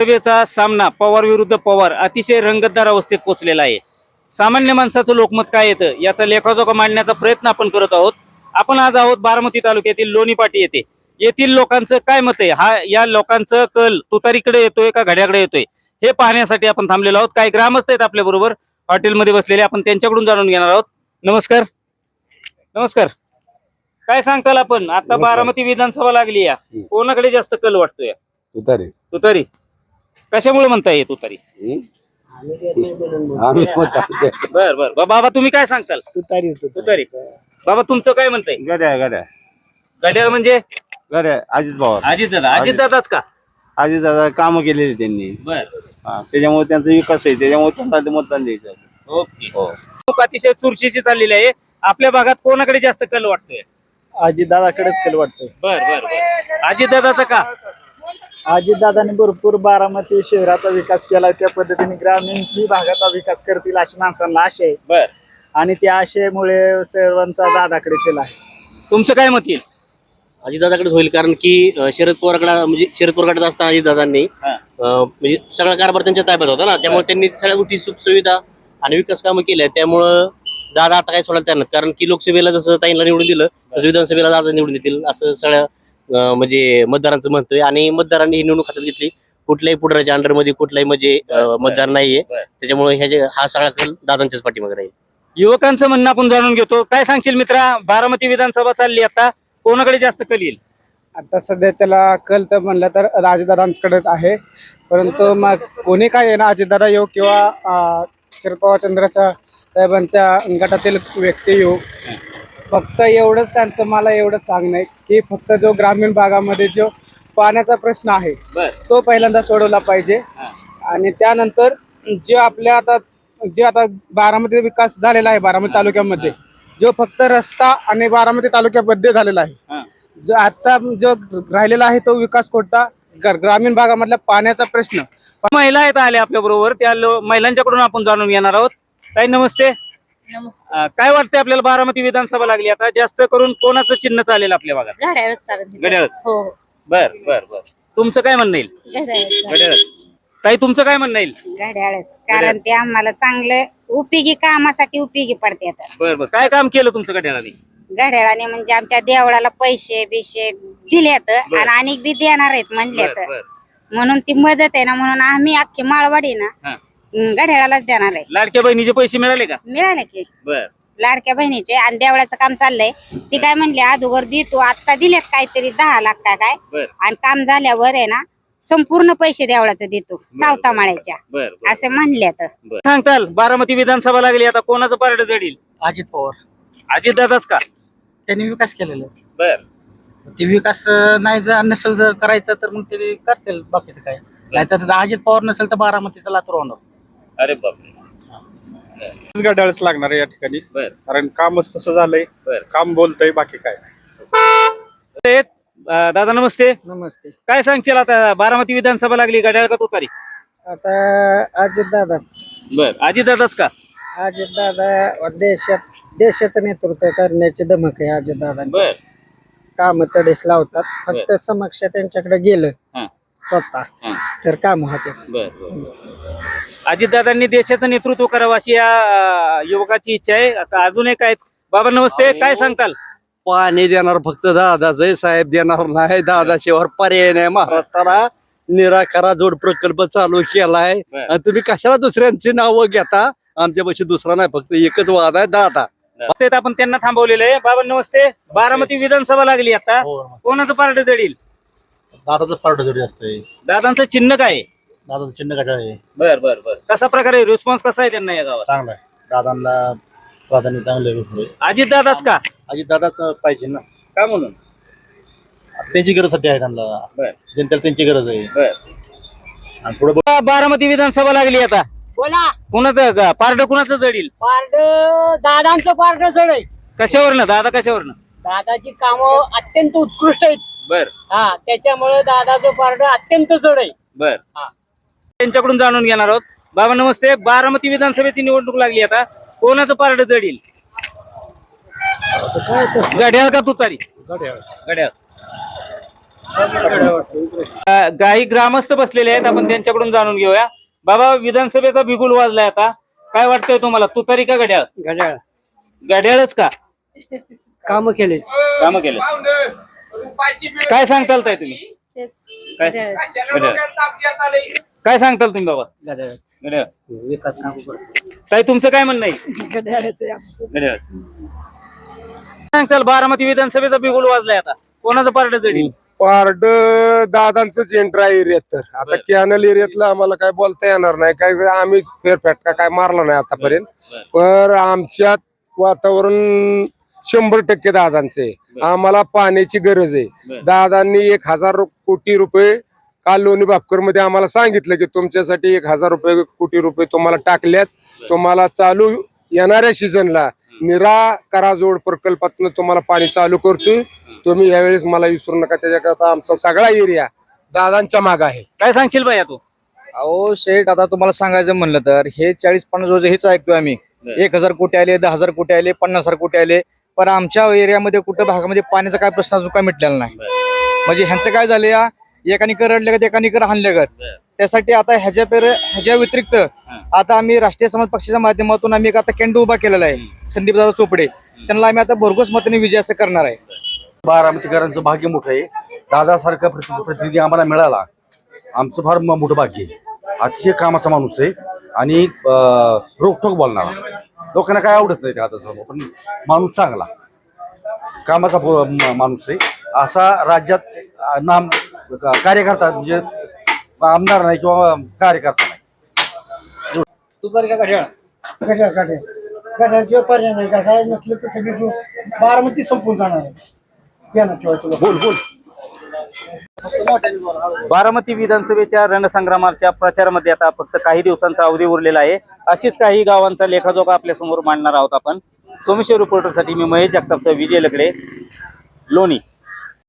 सभेचा सामना पवार विरुद्ध पवार अतिशय रंगतदार अवस्थेत पोहोचलेला आहे. सामान्य माणसाचं लोकमत काय येतं? याचा लेखाजोखा मांडण्याचा प्रयत्न आपण करत आहोत. आपण आज आहोत बारामती तालुक्यातील लोणीपाटी येथे. येथील लोकांचं काय मत आहे? हा या लोकांचं कल तुतारीकडे येतोय का घड्याकडे येतोय? हे पाहण्यासाठी आपण थांबलेलो आहोत. काही ग्रामस्थ आहेत आपल्या बरोबर हॉटेलमध्ये बसलेले आपण त्यांच्याकडून जाणून घेणार आहोत. नमस्कार. नमस्कार. काय सांगताल आपण? आता. बारामती विधानसभा लागली या. कोणाकडे जास्त कल वाटतोय? तुतारे. तुतारी. कशामुळे म्हणता येत तुतारी आम्हीच म्हणतो बर बर. बा- बाबा तुम्ही काय सांगताल? तुतारी तुतारी बाबा तुमचं काय म्हणताय? गड्या गड्या. घड्याळ म्हणजे? गड्या अजित पवार अजित दादा अजित दादाच का? अजित दादा कामं केलेली त्यांनी. बर. हा, त्याच्यामुळे त्यांचा विकास आहे. त्याच्यामुळे त्यांना ते मतदान द्यायचं ओके. हो. खूप अतिशय चुरशीची चाललेली आहे. आपल्या भागात कोणाकडे जास्त कल वाटतोय? आजी दादाकडेच कल वाटतोय. बर बर बर. अजित दादाचा का? आजी दादाने भरपूर बारामती शहराचा विकास केला त्या पद्धतीने ग्रामीण ही भागाचा विकास करतील अशी माणसांना आशा आहे. बर. आणि त्या आशेमुळे सर्वांचा दादाकडे केला आहे. तुमचं काय मत येईल? अजितदादाकडे होईल कारण की अं, शरद पवारकडे म्हणजे शरद पवारकडे असताना अजितदादांनी हा. अं, म्हणजे सगळा कारभार त्यांच्या ताब्यात होता ना त्यामुळे त्यांनी सगळ्या गोष्टी सुख सुविधा आणि विकास कामं केल्या त्यामुळं दादा आता काय सोडायला तयार नाहीत कारण की लोकसभेला जसं ताईंना निवडून दिलं तसं विधानसभेला दादा निवडून देतील असं सगळ्या म्हणजे मतदारांचं म्हणतोय. आणि मतदारांनी ही निवडणूक हातात घेतली. कुठल्याही पुढाऱ्याच्या अंडरमध्ये कुठलाही म्हणजे मतदार नाहीये. त्याच्यामुळे ह्याचे हा सगळा कल दादांच्याच पाठीमागे राहील. युवकांचं म्हणणं आपण जाणून घेतो. काय सांगशील मित्रा? बारामती विधानसभा चालली आता. कोणाकडे जास्त कल येईल? आता सध्याच्याला कल तर म्हणलं तर अजितदादांकडेच आहे. परंतु मग कोणी काय आहे ना अजितदादा येऊ किंवा अं, शरद पवार चंद्राच्या साहेबांच्या गटातील व्यक्ती येऊ फक्त एवढंच त्यांचं मला एवढंच सांगणं आहे की फक्त जो ग्रामीण भागामध्ये जो पाण्याचा प्रश्न आहे तो पहिल्यांदा सोडवला पाहिजे. आणि त्यानंतर जे आपल्या आता जे आता बारामती विकास झालेला आहे बारामती तालुक्यामध्ये जो फक्त रस्ता आणि बारामती तालुक्यामध्ये झालेला आहे. जो आता जो राहिलेला आहे तो विकास ग- ग्रामीण भागामधला पाण्याचा प्रश्न. महिला आहेत आल्या आपल्या बरोबर त्या महिलांच्याकडून आपण जाणून घेणार आहोत. ताई नमस्ते. नमस्कार. काय वाटतंय आपल्याला बारामती विधानसभा लागली आता? जास्त करून कोणाचं चिन्ह चालेल आपल्या भागात? घड्याळच चालत घड्याळच? हो हो. बर बर बर. तुमचं काय म्हणणं येईल? घड्याळच घड्याळ ताई तुमचं काय म्हणणं येईल? घड्याळच. कारण ते आम्हाला चांगलं उपयोगी कामासाठी उपयोगी पडते आता. बर बर. काय काम केलं तुमचं घड्याळाने? घड्याळाने म्हणजे आमच्या देवळाला पैसे बिशे दिलेत आणि अनेक बी देणार आहेत म्हणलेत. बर बर. म्हणून ती मदत आहे ना म्हणून आम्ही अख्खी माळवाडी ना हा. घड्याळालाच देणार आहे. लाडक्या बहिणीचे पैसे मिळाले का? मिळाले की. बर. लाडक्या बहिणीचे आणि देवळाचं काम चाललंय. ती काय म्हणली अगोदर देतो आता दिलेत काहीतरी दहा लाख का काय? बर. आणि काम झाल्यावर आहे ना संपूर्ण पैसे देवळाचं देतो सावता माळ्याच्या. बर असं म्हणल्यात बर. सांगताल बारामती विधानसभा लागली आता कोणाचं पारड जडील? अजित पवार. अजित दादाच का? त्यांनी विकास केलेला आहे. बर. ते विकास नाही जर नसेल जर करायचं तर मग ते करतील बाकीचं काय. नाहीतर अजित पवार नसेल तर बारामतीचा लातूर होणार. अरे बापरे. घड्याळच लागणार या ठिकाणी. बर. कारण कामच तसं झालंय. बर. काम बोलतय बाकी काय अं, दादा नमस्ते. नमस्ते. काय सांगशील आता? बारामती विधानसभा लागली घड्याळ का तुतारी आता अजित दादाच बर. अजित दादाच का? अजित दादा देशात देशाचं नेतृत्व करण्याची धमक आहे अजित दादांची बर. काम तडेस लावतात. फक्त समक्ष त्यांच्याकडे गेलं. हा. स्वतः. हा. तर काम होते. बर अजितदादांनी देशाचं नेतृत्व करावं अशी या युवकाची इच्छा आहे. आता अजून एक आहेत. बाबा नमस्ते. काय सांगताल? पाणी देणार फक्त दादाच साहेब देणार नाही. दादाशिवाय पर्याय नाही. महाराष्ट्राला निराकारा जोड प्रकल्प चालू केलाय. आणि तुम्ही कशाला दुसऱ्यांची नावं घेता? आमच्यापाशी दुसरा नाही फक्त एकच वाद आहे दादा. आपण त्यांना थांबवलेलं आहे. बाबा नमस्ते. बारामती विधानसभा लागली आता. कोणाचं पार्ट जडील? दादाचं पार्ट जरी असतंय. दादांचं चिन्ह काय आहे? दादाचं चिन्ह कशा आहे? बर बर बर. कसा प्रकारे रिस्पॉन्स कसा आहे त्यांना या गावात? चांगला आहे. दादांना प्राधान्य चांगलं आहे. अजित दादाच का? आधी दादाच पाहिजे ना. का म्हणून? त्यांची गरज सध्या आहे त्यांना. बर. जनतेला त्यांची गरज आहे. बर. आणि पुढे बारामती विधानसभा लागली आता. बोला. कुणाचं पार्ट कुणाचं जडील? पारड दादांचं पारड जड आहे. कशावरनं? दादा कशावरनं? दादाची कामं अत्यंत उत्कृष्ट आहेत. बर. हा त्याच्यामुळे दादाचं पारड अत्यंत जड आहे. बर. हा. त्यांच्याकडून जाणून घेणार आहोत. बाबा नमस्ते. बारामती विधानसभेची निवडणूक लागली आता. कोणाचं पारड जडील? घड्याळ का तुतारी? घड्याळ. अ, काही ग्रामस्थ बसलेले आहेत. आपण त्यांच्याकडून जाणून घेऊया. बाबा विधानसभेचा बिगुल वाजलाय आता. काय वाटतंय तुम्हाला? तुतारी का घड्याळ? घड्याळ. घड्याळच का? काम केले काम केलं काय सांगताल ताई तुम्ही? काय? सांगताल तुम्ही बाबा? घड्याळ विकास काम ताई तुमचं काय म्हणणं आहे? घड्याळ सांगताल? बारामती विधानसभेचा बिगुल वाजलाय आता. कोणाचं पार्ट जडी पारड दादांचंच एंट्रा एरियात तर. आता कॅनल एरियातलं आम्हाला काय बोलता येणार नाही. काय आम्ही फेरफटका काय मारला नाही आतापर्यंत. पण आमच्यात वातावरण शंभर टक्के दादांचे. आम्हाला पाण्याची गरज आहे. दादांनी एक हजार कोटी रुपये काल लोणी बापकरमध्ये आम्हाला सांगितलं की तुमच्यासाठी एक हजार रुपये कोटी रुपये तुम्हाला टाकल्यात. तुम्हाला चालू येणाऱ्या सीझनला निरा कराजोड प्रकल्पातून तुम्हाला पाणी चालू करतोय. तुम्ही यावेळेस मला विसरू नका. त्याच्याकरता आमचा सगळा एरिया दादांच्या माग आहे. काय सांगशील बाई तू? अहो शेठ आता तुम्हाला सांगायचं म्हणलं तर हे चाळीस पन्नास रोज हेच ऐकतोय आम्ही. एक हजार कोटी आले दहा हजार कोटी आले पन्नास हजार कोटी आले. पण आमच्या एरियामध्ये कुठं भागामध्ये पाण्याचा काय प्रश्न अजून काय मिटलेला नाही. म्हणजे ह्यांचं काय झालं या एकाने कर रडले का एकाने कर हाणले का त्यासाठी आता ह्याच्या पेर ह्याच्या व्यतिरिक्त आता आम्ही राष्ट्रीय समाज पक्षाच्या माध्यमातून आम्ही एक आता केंडू उभा केलेला आहे संदीप दादा चोपडे. त्यांना आम्ही आता भरघोस मताने विजय असं करणार आहे. बारामतीकरांचं भाग्य मोठं आहे. दादासारखा प्रति- प्रतिनिधी आम्हाला मिळाला. आमचं फार म- मोठं भाग्य आहे. अतिशय कामाचा माणूस आहे. आणि अं, रोखोक बोलणारा. लोकांना काय आवडत नाही दादाचा पण माणूस चांगला. कामाचा माणूस आहे. असा राज्यात नाम कार्यकर्ता म्हणजे आमदार नाही किंवा कार्यकर्ता नाही. तुतारी का घड्याळ घड्याळ घड्याळ घड्याळशिवाय पर्याय नाही. घड्याळ नसलं तर सगळी बारामती संपून जाणार आहे. बोल बोल. बारामती विधानसभेच्या रणसंग्रामाच्या प्रचारामध्ये आता फक्त काही दिवसांचा अवधी उरलेला आहे. अशीच काही गावांचा लेखाजोखा आपल्यासमोर मांडणार आहोत आपण. सोमेश्वर रिपोर्टरसाठी मी महेश जगतापसह विजय लकडे लोणी.